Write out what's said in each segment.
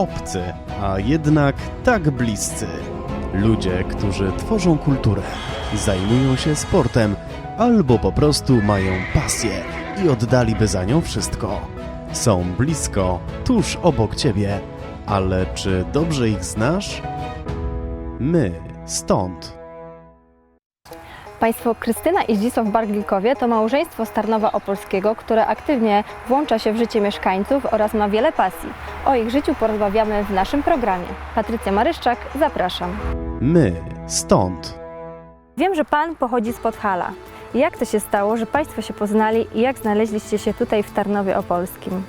obcy, a jednak tak bliscy. Ludzie, którzy tworzą kulturę, zajmują się sportem albo po prostu mają pasję i oddaliby za nią wszystko. Są blisko, tuż obok ciebie, ale czy dobrze ich znasz? My stąd. Państwo Krystyna i Zdzisław Barglikowie to małżeństwo z Tarnowa Opolskiego, które aktywnie włącza się w życie mieszkańców oraz ma wiele pasji. O ich życiu porozmawiamy w naszym programie. Patrycja Maryszczak, zapraszam. My stąd. Wiem, że Pan pochodzi z Podhala. Jak to się stało, że Państwo się poznali i jak znaleźliście się tutaj w Tarnowie Opolskim?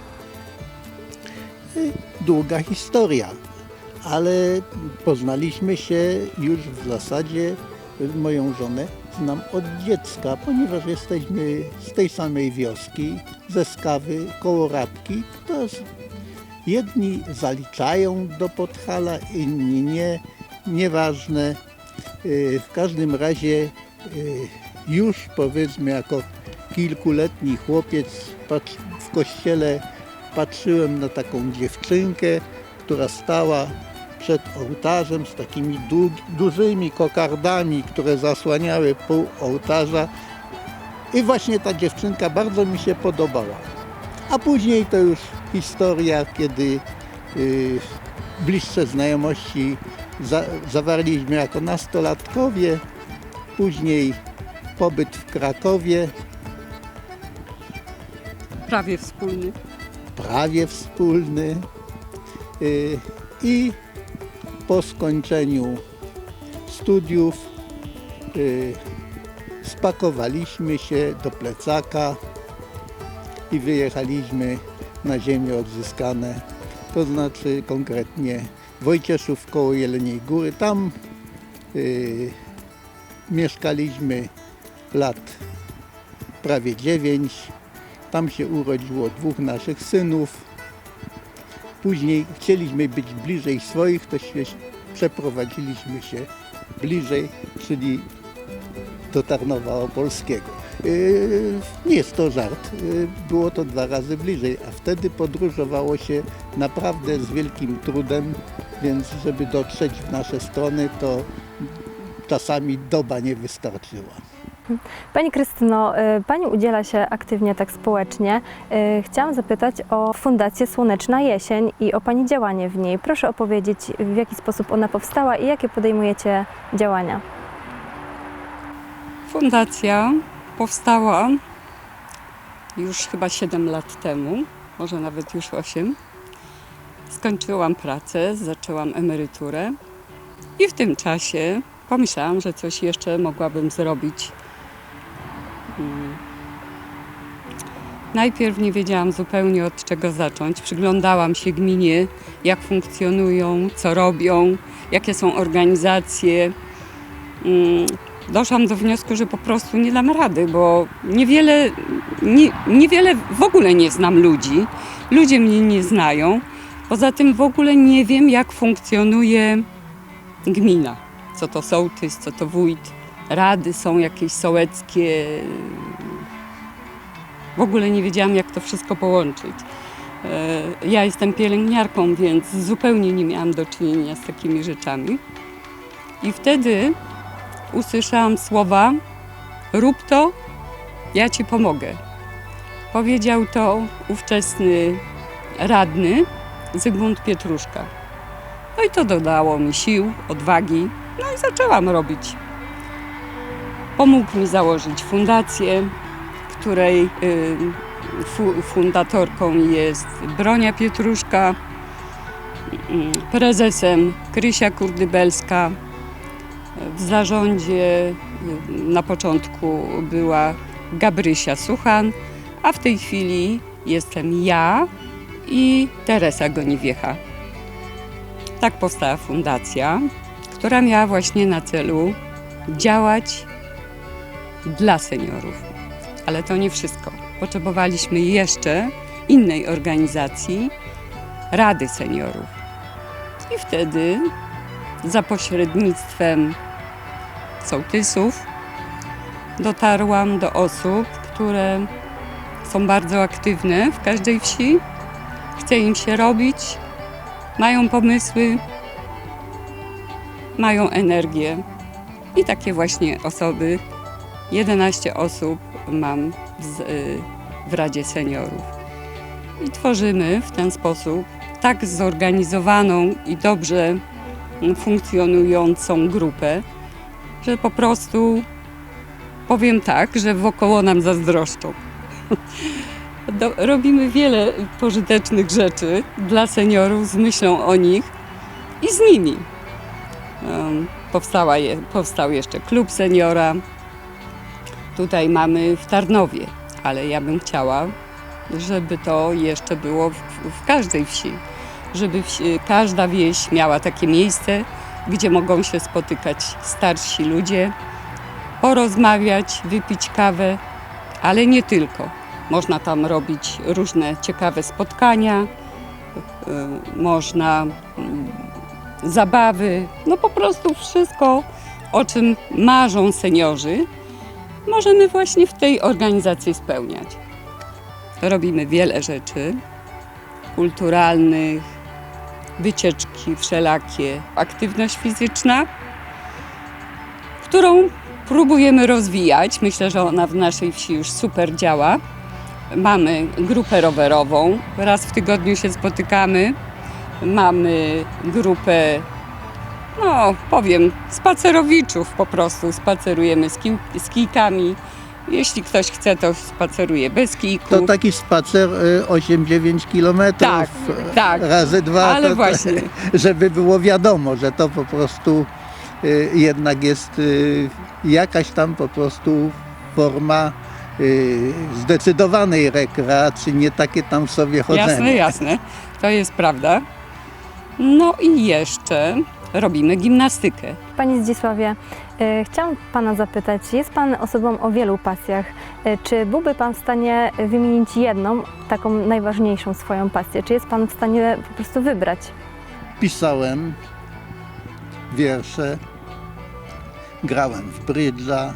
długa historia, ale poznaliśmy się już w zasadzie moją żonę znam od dziecka, ponieważ jesteśmy z tej samej wioski, ze Skawy, koło Rabki. To jedni zaliczają do Podhala, inni nie, nieważne. Y, W każdym razie y, już powiedzmy jako kilkuletni chłopiec w kościele patrzyłem na taką dziewczynkę, która stała przed ołtarzem z takimi dług- dużymi kokardami, które zasłaniały pół ołtarza. I właśnie ta dziewczynka bardzo mi się podobała. A później to już historia, kiedy y, bliższe znajomości za, zawarliśmy jako nastolatkowie, później pobyt w Krakowie, prawie wspólny. prawie wspólny y, i po skończeniu studiów y, spakowaliśmy się do plecaka i wyjechaliśmy na ziemię odzyskane, to znaczy konkretnie Wojcieszów koło Jeleniej Góry. Tam y, mieszkaliśmy lat prawie dziewięć. Tam się urodziło dwóch naszych synów. Później chcieliśmy być bliżej swoich, to się przeprowadziliśmy się bliżej, czyli do Tarnowa Opolskiego. Yy, Nie jest to żart, yy, było to dwa razy bliżej, a wtedy podróżowało się naprawdę z wielkim trudem, więc żeby dotrzeć w nasze strony, to czasami doba nie wystarczyła. Pani Krystyno, y, Pani udziela się aktywnie tak społecznie. Y, Chciałam zapytać o Fundację Słoneczna Jesień i o Pani działanie w niej. Proszę opowiedzieć, w jaki sposób ona powstała i jakie podejmujecie działania. Fundacja powstała już chyba 7 lat temu, może nawet już 8. Skończyłam pracę, zaczęłam emeryturę i w tym czasie pomyślałam, że coś jeszcze mogłabym zrobić. Mm. Najpierw nie wiedziałam zupełnie od czego zacząć. Przyglądałam się gminie, jak funkcjonują, co robią, jakie są organizacje. Mm, doszłam do wniosku, że po prostu nie dam rady, bo niewiele, nie, niewiele w ogóle nie znam ludzi. Ludzie mnie nie znają. Poza tym w ogóle nie wiem, jak funkcjonuje gmina. Co to sołtys, co to wójt. Rady są jakieś sołeckie. W ogóle nie wiedziałam, jak to wszystko połączyć. E, Ja jestem pielęgniarką, więc zupełnie nie miałam do czynienia z takimi rzeczami. I wtedy usłyszałam słowa: Rób to, ja ci pomogę. Powiedział to ówczesny radny Zygmunt Pietruszka. No i to dodało mi sił, odwagi, no i zaczęłam robić. Pomógł mi założyć fundację, której y, fu, fundatorką jest Bronia Pietruszka, y, prezesem Krysia Kurdybelska, w zarządzie y, na początku była Gabrysia Suchan, a w tej chwili jestem ja i Teresa Goniwiecha. Tak powstała fundacja, która miała właśnie na celu działać dla seniorów. Ale to nie wszystko. Potrzebowaliśmy jeszcze innej organizacji, Rady Seniorów. I wtedy za pośrednictwem sołtysów dotarłam do osób, które są bardzo aktywne w każdej wsi. Chce im się robić, mają pomysły, mają energię. I takie właśnie osoby, 11 osób mam y, w Radzie Seniorów. I tworzymy w ten sposób tak zorganizowaną i dobrze funkcjonującą grupę, że po prostu powiem tak, że wokoło nam zazdroszczą. Do, robimy wiele pożytecznych rzeczy dla seniorów z myślą o nich i z nimi. Em, powstała je, powstał jeszcze klub seniora. Tutaj mamy w Tarnowie, ale ja bym chciała, żeby to jeszcze było w, w każdej wsi. Żeby wsi, każda wieś miała takie miejsce, gdzie mogą się spotykać starsi ludzie, porozmawiać, wypić kawę, ale nie tylko. Można tam robić różne ciekawe spotkania, y, można mm, zabawy, no po prostu wszystko, o czym marzą seniorzy, możemy właśnie w tej organizacji spełniać. Robimy wiele rzeczy kulturalnych, wycieczki wszelakie, aktywność fizyczna, którą próbujemy rozwijać. Myślę, że ona w naszej wsi już super działa. Mamy grupę rowerową, raz w tygodniu się spotykamy. Mamy grupę, no powiem, spacerowiczów po prostu. Spacerujemy z, kij, z kijkami. Jeśli ktoś chce, to spaceruje bez kijków. To taki spacer y, 8-9 kilometrów Tak, y, tak. razy dwa, Ale to, właśnie. żeby było wiadomo, że to po prostu y, jednak jest y, jakaś tam po prostu forma y, zdecydowanej rekreacji, nie takie tam sobie chodzenie. Jasne, jasne. To jest prawda. No i jeszcze robimy gimnastykę. Panie Zdzisławie, e, chciałam Pana zapytać, jest Pan osobą o wielu pasjach. E, Czy byłby Pan w stanie wymienić jedną, taką najważniejszą swoją pasję? Czy jest Pan w stanie po prostu wybrać? Pisałem wiersze, grałem w brydża,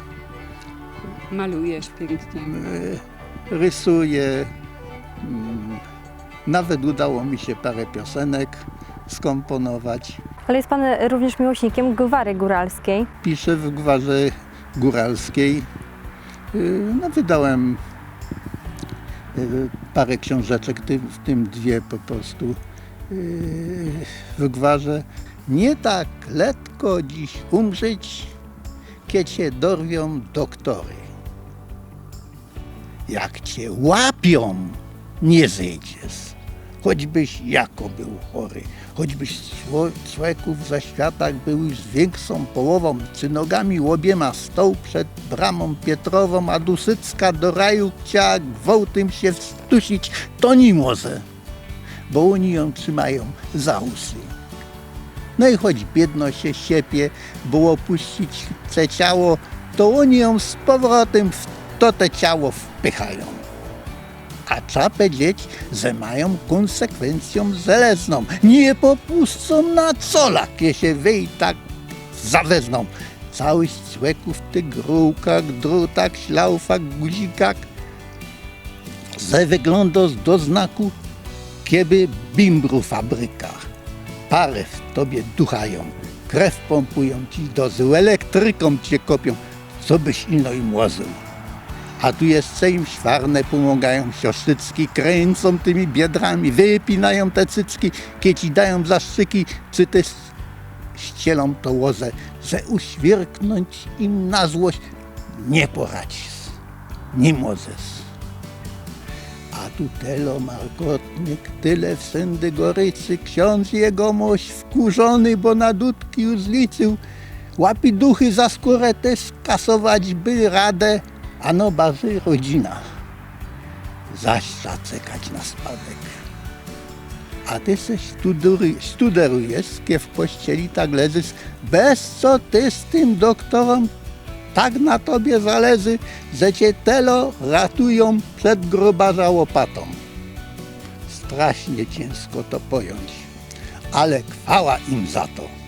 Malujesz pięknie. y, rysuję. mm, Nawet udało mi się parę piosenek skomponować. Ale jest Pan również miłośnikiem gwary góralskiej. Piszę w gwarze góralskiej. Y, No, wydałem y, parę książeczek, w tym dwie po prostu y, w gwarze. Nie tak letko dziś umrzeć, kiedy cię dorwią doktory. Jak cię łapią, nie zejdziesz. Choćbyś jako był chory, choćbyś czło- człowieków za światach był już z większą połową, czy nogami łobiema stoł przed bramą Pietrową, a Dusycka do raju chciała gwałtem się wstusić, to nie może, bo oni ją trzymają za usy. No i choć biedno się siepie, bo opuścić chce ciało, to oni ją z powrotem w to te ciało wpychają. A trzeba powiedzieć, że mają konsekwencją żelazną. Nie popuszczą na colak, je się wy i tak zawezną. Cały człowieku w tych grółkach, drutach, ślaufach, guzikach. Ze wygląda do znaku, kieby bimbru fabryka. Parę w tobie duchają, krew pompują ci dozy, elektryką cię kopią, co byś ino im łożył. A tu jeszcze im szwarne pomagają siostrzycki, kręcą tymi biedrami, wypinają te cycki, kieci dają zaszczyki, czy też ścielą to łozę, że uświerknąć im na złość nie poradzisz, nie możesz. A tu telo markotnik, tyle w sędy gorycy, ksiądz jegomość wkurzony, bo na dudki już łapi duchy za skórę też kasować by radę, a no bazy rodzina, zaś zaczekać na spadek. A ty se studery- studerujesz, w pościeli tak leżysz, bez co ty z tym doktorom tak na tobie zależy, że cię telo ratują przed grobarza łopatą. Strasznie ciężko to pojąć, ale chwała im za to.